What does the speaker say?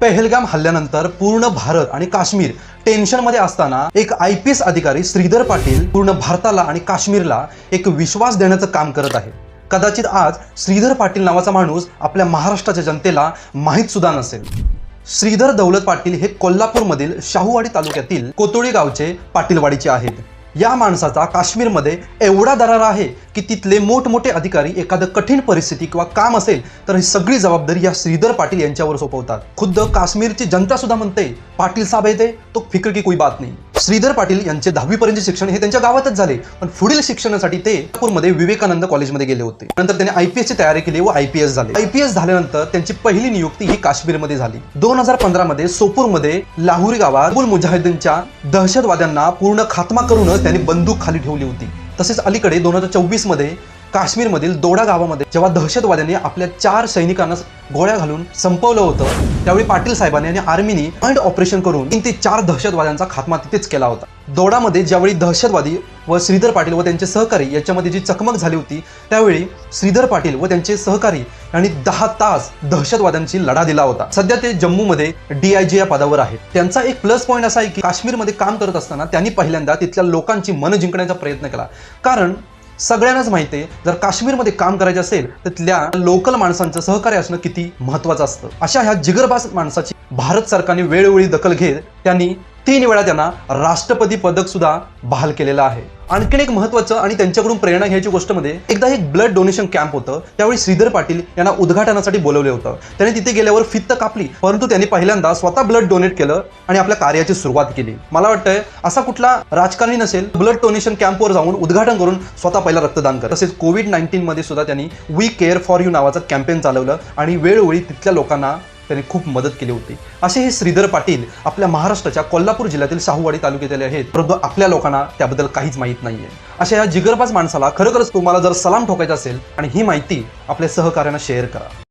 पेहलगाम हल्ल्यानंतर पूर्ण भारत आणि काश्मीर टेन्शनमध्ये असताना एक आय पी एस अधिकारी श्रीधर पाटील पूर्ण भारताला आणि काश्मीरला एक विश्वास देण्याचं काम करत आहे. कदाचित आज श्रीधर पाटील नावाचा माणूस आपल्या महाराष्ट्राच्या जनतेला माहीत सुद्धा नसेल. श्रीधर दौलत पाटील हे कोल्हापूरमधील शाहूवाडी तालुक्यातील कोतोळी गावचे पाटीलवाडीचे आहेत. या माणसाचा काश्मीरमध्ये एवढा दरार आहे की तिथले मोठमोठे अधिकारी एखादं कठीण परिस्थिती किंवा काम असेल तर ही सगळी जबाबदारी या श्रीधर पाटील यांच्यावर सोपवतात. खुद्द काश्मीरची जनता सुद्धा म्हणते पाटील साहेब येते तो फिक्र की कोई बात नाही. श्रीधर पाटील यांचे दहावीपर्यंत शिक्षण हे त्यांच्या गावातच झाले. पण पुढील शिक्षणासाठी ते नागपूरमध्ये विवेकानंद कॉलेजमध्ये गेले होते. नंतर त्यांनी आय पी एसची तयारी केली व आय पी एस झाले. आय पी एस झाल्यानंतर त्यांची पहिली नियुक्ती ही काश्मीरमध्ये झाली. दोन हजार पंधरामध्ये सोपूरमध्ये लाहोरी गावात अबुल मुजाहिदीनच्या दहशतवाद्यांना पूर्ण खात्मा करूनच त्यांनी बंदूक खाली ठेवली होती. तसेच अलीकडे दोन हजार चोवीसमध्ये काश्मीरमधील दोडा गावामध्ये जेव्हा दहशतवाद्यांनी आपल्या चार सैनिकांना गोळ्या घालून संपवलं होतं त्यावेळी पाटील साहेबांनी आणि आर्मीनी अंड ऑपरेशन करून तीन ते चार दहशतवाद्यांचा खात्मा तिथेच केला होता. दोडामध्ये ज्यावेळी दहशतवादी व श्रीधर पाटील व त्यांचे सहकारी याच्यामध्ये जी चकमक झाली होती त्यावेळी श्रीधर पाटील व त्यांचे सहकारी यांनी दहा तास दहशतवाद्यांची लढा दिला होता. सध्या ते जम्मूमध्ये डीआयजी या पदावर आहेत. त्यांचा एक प्लस पॉईंट असा आहे की काश्मीरमध्ये काम करत असताना त्यांनी पहिल्यांदा तिथल्या लोकांची मन जिंकण्याचा प्रयत्न केला. कारण सगळ्यांनाच माहिती आहे जर काश्मीरमध्ये काम करायचे असेल तर तिथल्या लोकल माणसांचं सहकार्य असणं किती महत्वाचं असतं. अशा ह्या जिगरबाज माणसाची भारत सरकारने वेळोवेळी दखल घेत त्यांनी तीन वेळा त्यांना राष्ट्रपती पदक सुद्धा बहाल केलेलं आहे. आणखीन एक महत्वाचं आणि त्यांच्याकडून प्रेरणा घ्यायची गोष्टमध्ये एकदा एक ब्लड डोनेशन कॅम्प होतं त्यावेळी श्रीधर पाटील यांना उद्घाटनासाठी बोलवले होतं. त्यांनी तिथे गेल्यावर फित्त कापली परंतु त्यांनी पहिल्यांदा स्वतः ब्लड डोनेट केलं आणि आपल्या कार्याची सुरुवात केली. मला वाटतंय असा कुठला राजकारणी नसेल ब्लड डोनेशन कॅम्पवर जाऊन उद्घाटन करून स्वतः पहिला रक्तदान कर तसेच कोविड नाईन्टीन मध्ये सुद्धा त्यांनी वी केअर फॉर यू नावाचं कॅम्पेन चालवलं आणि वेळोवेळी तिथल्या लोकांना त्यांनी खूप मदत केली होती. असे हे श्रीधर पाटील आपल्या महाराष्ट्राच्या कोल्हापूर जिल्ह्यातील शाहूवाडी तालुक्यातील आहेत. परंतु आपल्या लोकांना त्याबद्दल काहीच माहीत नाहीये. अशा या जिगरबाज माणसाला खरोखरच तुम्हाला जर सलाम ठोकायचा असेल आणि ही माहिती आपल्या सहकार्यांना शेअर करा.